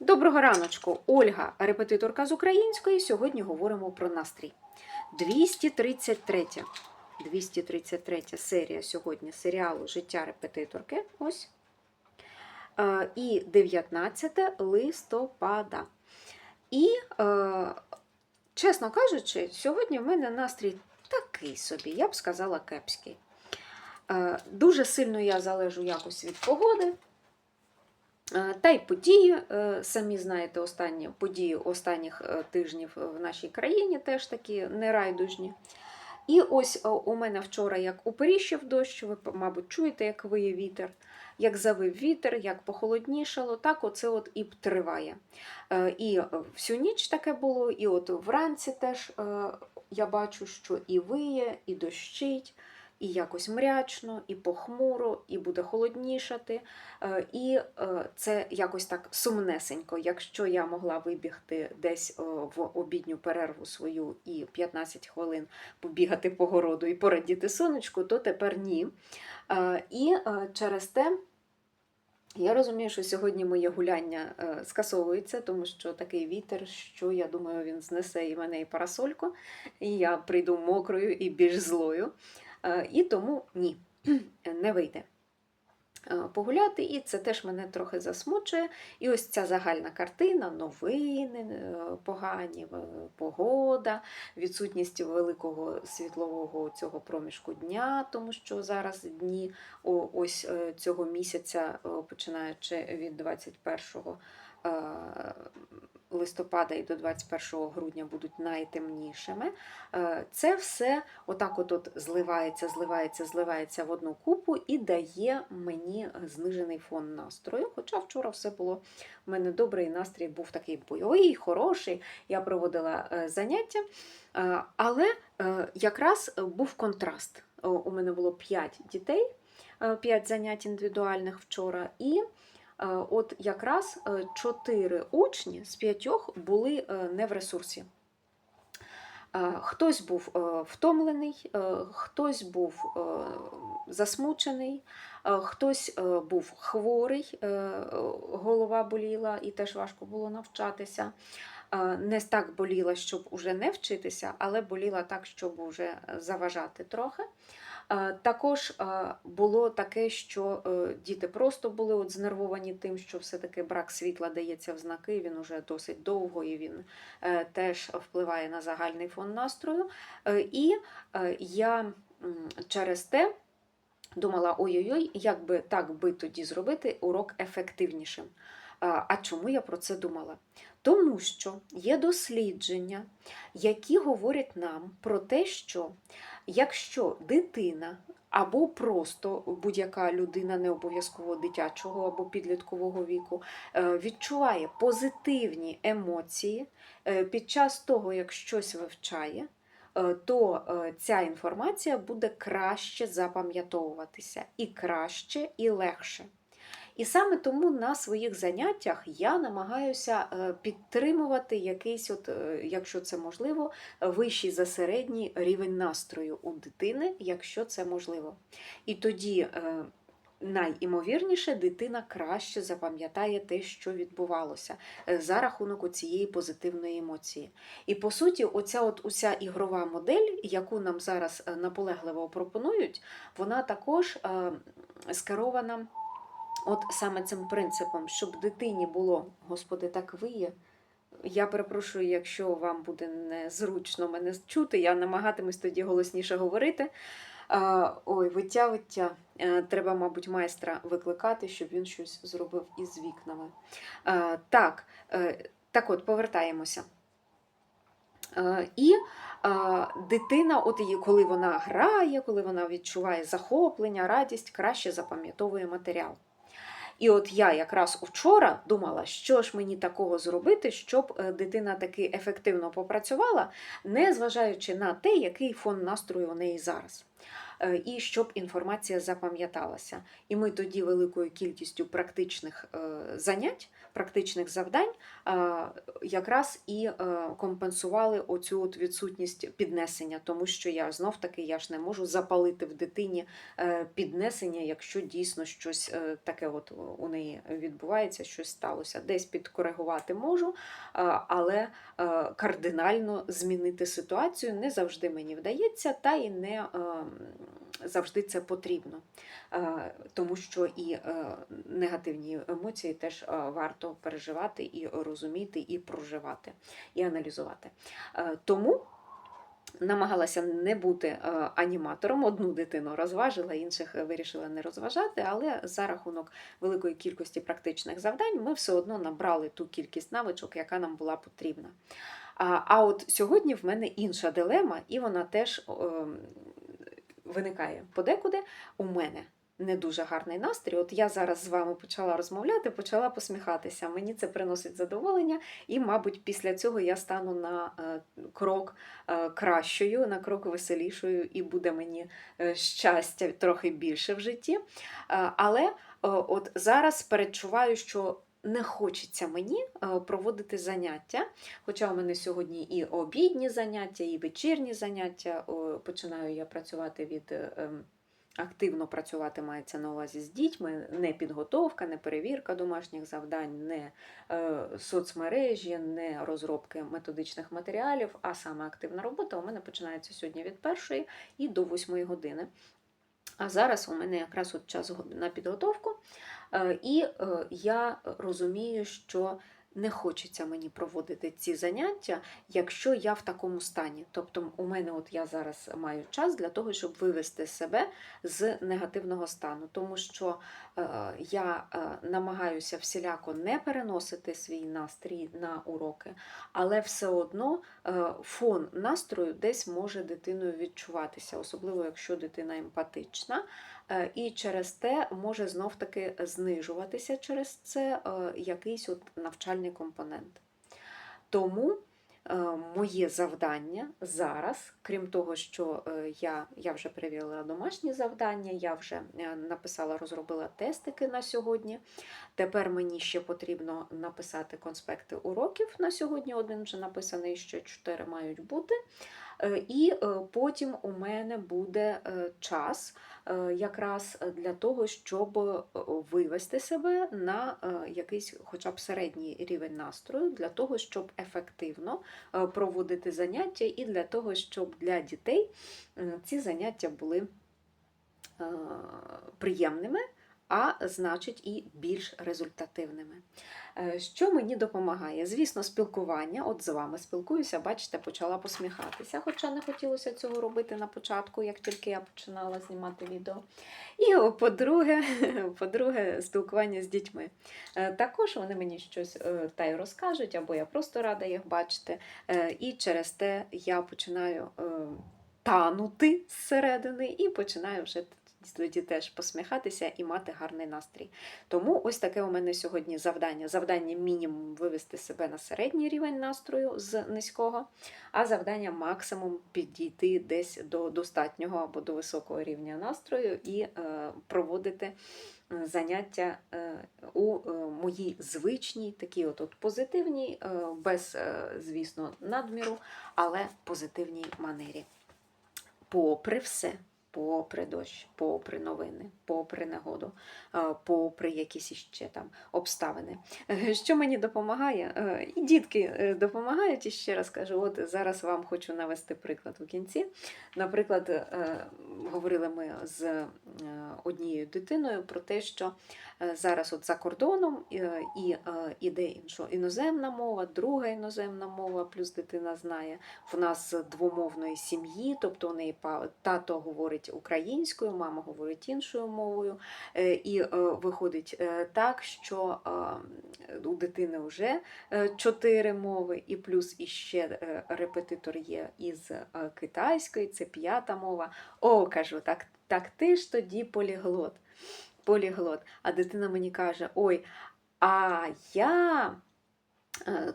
Доброго раночку, Ольга, репетиторка з української. Сьогодні говоримо про настрій. 233. 233 серія сьогодні серіалу Життя репетиторки. Ось. Е, І 19 листопада. І, е, чесно кажучи, сьогодні в мене настрій такий собі, я б сказала, кепський. Е, Дуже сильно я залежу якось від погоди. Е, Та й події, е, самі знаєте, останні події останніх е, тижнів в нашій країні теж такі нерайдужні. І ось у мене вчора як уперіщив дощ, ви, мабуть, чуєте, як виє вітер, як завив вітер, як похолоднішало, так оце от і триває. І всю ніч таке було, і от вранці теж я бачу, що і виє, і дощить, і якось мрячно, і похмуро, і буде холоднішати. Е, І е, це якось так сумнесенько. Якщо я могла вибігти десь в обідню перерву свою і 15 хвилин побігати по городу і порадіти сонечку, то тепер ні. Е, І через те. Я розумію, що сьогодні моє гуляння скасовується, тому що такий вітер, що я думаю, він знесе і мене, і парасольку, і я прийду мокрою і більш злою. Е, І тому ні, не вийде е, погуляти, і це теж мене трохи засмучує. І ось ця загальна картина, новини е, погані, погода, відсутність великого світлового цього проміжку дня, тому що зараз дні ось цього місяця, починаючи від 21 е, листопада і до 21 грудня будуть найтемнішими. Е, Це все отак от, зливається, зливається, зливається в одну купу і дає мені знижений фон настрою. Хоча вчора все було в мене добре, і настрій був такий бойовий, хороший. Я проводила е, заняття, Е, але якраз був контраст. У мене було 5 дітей, 5 занять індивідуальних вчора, і от якраз 4 учні з 5 були е, не в ресурсі. Е, Хтось був е, втомлений, е, хтось був е, засмучений, е, хтось е, був хворий, е, голова боліла і теж важко було навчатися. Е, Не так боліла, щоб уже не вчитися, але боліла так, щоб уже заважати трохи. Е, Також е, було таке, що е, діти просто були от знервовані тим, що все-таки брак світла дається в знаки, він уже досить довго і він теж впливає на загальний фон настрою. І я через те думала: ой-ой-ой, як би так би тоді зробити урок ефективнішим. А чому я про це думала? Тому що є дослідження, які говорять нам про те, що якщо дитина або просто будь-яка людина не обов'язково дитячого або підліткового віку е, відчуває позитивні емоції е, під час того, як щось вивчає, е, то ця інформація буде краще запам'ятовуватися і краще, і легше. І саме тому на своїх заняттях я намагаюся е, підтримувати якийсь, от, е, якщо це можливо, вищий за середній рівень настрою у дитини, якщо це можливо. І тоді е, найімовірніше дитина краще запам'ятає те, що відбувалося за рахунок цієї позитивної емоції. І по суті, оця от уся ігрова модель, яку нам зараз наполегливо пропонують, вона також скерована. От саме цим принципом, щоб дитині було, господи, так виє. Я перепрошую, якщо вам буде незручно мене чути, я намагатимусь тоді голосніше говорити. Ой, виття, виття. Е, Треба, мабуть, майстра викликати, щоб він щось зробив із вікнами. Так, е, так от, повертаємося. Е, І дитина, от її, коли вона грає, коли вона відчуває захоплення, радість, краще запам'ятовує матеріал. І от я якраз вчора думала, що ж мені такого зробити, щоб е, дитина таки ефективно попрацювала, не зважаючи на те, який фон настрою у неї зараз. Е, І щоб інформація запам'яталася. І ми тоді великою кількістю практичних е, занять, практичних завдань е, якраз і е, компенсували оцю от відсутність піднесення, тому що я знов таки я ж не можу запалити в дитині е, піднесення, якщо дійсно щось таке от у неї відбувається, щось сталося. Десь підкоригувати можу, але кардинально змінити ситуацію не завжди мені вдається, та і не завжди це потрібно. Е, Тому що і е, негативні емоції теж е, варто переживати і розуміти, і проживати, і аналізувати. Тому намагалася не бути аніматором. Одну дитину розважила, інших вирішила не розважати, але за рахунок великої кількості практичних завдань ми все одно набрали ту кількість навичок, яка нам була потрібна. А, а от сьогодні в мене інша дилема, і вона теж ем, виникає подекуди у мене. Не дуже гарний настрій. От я зараз з вами почала розмовляти, почала посміхатися. Мені це приносить задоволення, і, мабуть, після цього я стану на е, крок е, кращою, на крок веселішою, і буде мені е, щастя трохи більше в житті. Але от зараз передчуваю, що не хочеться мені е, проводити заняття. Хоча у мене сьогодні і обідні заняття, і вечірні заняття. Починаю я працювати від. е, ем, Активно працювати мається на увазі з дітьми, не підготовка, не перевірка домашніх завдань, не е, соцмережі, не розробки методичних матеріалів, а саме активна робота у мене починається сьогодні від першої і до восьмої години. А зараз у мене якраз от час на підготовку, і е, я розумію, що не хочеться мені проводити ці заняття, якщо я в такому стані. Тобто, у мене от я зараз маю час для того, щоб вивести себе з негативного стану, тому що е, я е, намагаюся всіляко не переносити свій настрій на уроки, але все одно е, фон настрою десь може дитиною відчуватися, особливо якщо дитина емпатична. І через те може знов-таки знижуватися через це якийсь от навчальний компонент. Тому е, моє завдання зараз, крім того, що е, я, я вже перевірила домашні завдання, я вже е, написала, розробила тестики на сьогодні. Тепер мені ще потрібно написати конспекти уроків на сьогодні. Один вже написаний, ще чотири мають бути. Е, І е, потім у мене буде е, час якраз для того, щоб вивести себе на якийсь хоча б середній рівень настрою, для того, щоб ефективно проводити заняття, і для того, щоб для дітей ці заняття були приємними. А значить, і більш результативними. Е, Що мені допомагає? Звісно, спілкування. От з вами спілкуюся, бачите, почала посміхатися, хоча не хотілося цього робити на початку, як тільки я починала знімати відео. І по-друге, по-друге, спілкування з дітьми. Е, Також вони мені щось е, та й розкажуть, або я просто рада їх бачити. І через те я починаю танути зсередини і починаю вже тоді теж посміхатися і мати гарний настрій. Тому ось таке у мене сьогодні завдання. Завдання мінімум вивести себе на середній рівень настрою з низького, а завдання максимум підійти десь до достатнього або до високого рівня настрою і е, проводити е, заняття е, у е, моїй звичній, такій от, от позитивній, е, без, е, звісно, надміру, але позитивній манері. Попри все, попри дощ, попри новини, попри негоду, е, попри якісь іще там обставини. Е, Що мені допомагає? Е, І дітки допомагають, і ще раз кажу, от зараз вам хочу навести приклад у кінці. Наприклад, говорили ми з однією дитиною про те, що зараз от за кордоном і іде іноземна мова, друга іноземна мова, плюс дитина знає в нас двомовної сім'ї, тобто у неї тато говорить українською, мама говорить іншою мовою. Е, І е, виходить е, так, що у дитини вже чотири мови, і плюс іще репетитор є із китайської, це п'ята мова. О, кажу, так, так ти ж тоді поліглот. Поліглот. А дитина мені каже: Ой, а я.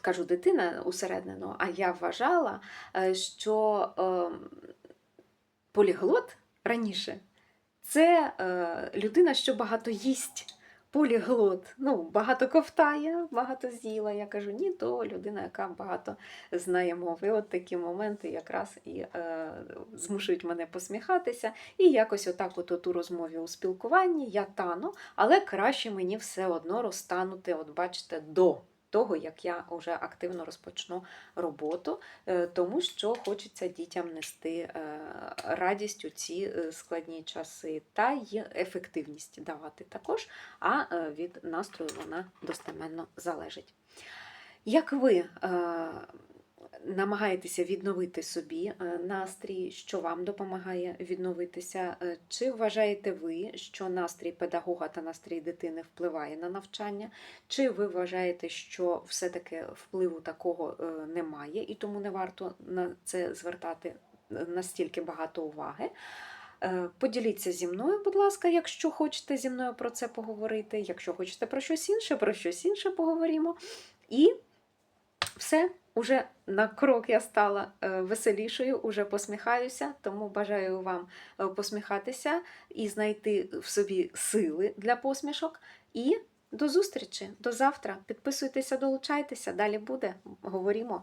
Кажу, дитина усереднено, а я вважала, що ем, поліглот раніше це е, людина, що багато їсть. поліглот. Ну, багато ковтає, багато з'їла. Я кажу, ні, то людина, яка багато знає мови. От такі моменти якраз і е, змушують мене посміхатися. І якось отак, от, у розмові у спілкуванні я тану, але краще мені все одно розтанути, от бачите, до. Того, як я вже активно розпочну роботу, е, тому що хочеться дітям нести е, радість у ці е, складні часи та й ефективність давати також, а від настрою вона достеменно залежить. Як ви намагаєтеся відновити собі е, настрій, що вам допомагає відновитися? Е, Чи вважаєте ви, що настрій педагога та настрій дитини впливає на навчання? Чи ви вважаєте, що все-таки впливу такого е, немає і тому не варто на це звертати настільки багато уваги? Поділіться зі мною, будь ласка, якщо хочете зі мною про це поговорити. Якщо хочете про щось інше, про щось інше поговоримо. І все, уже на крок я стала е, веселішою, уже посміхаюся, тому бажаю вам е, посміхатися і знайти в собі сили для посмішок. І до зустрічі, до завтра. Підписуйтеся, долучайтеся, далі буде. Говоримо.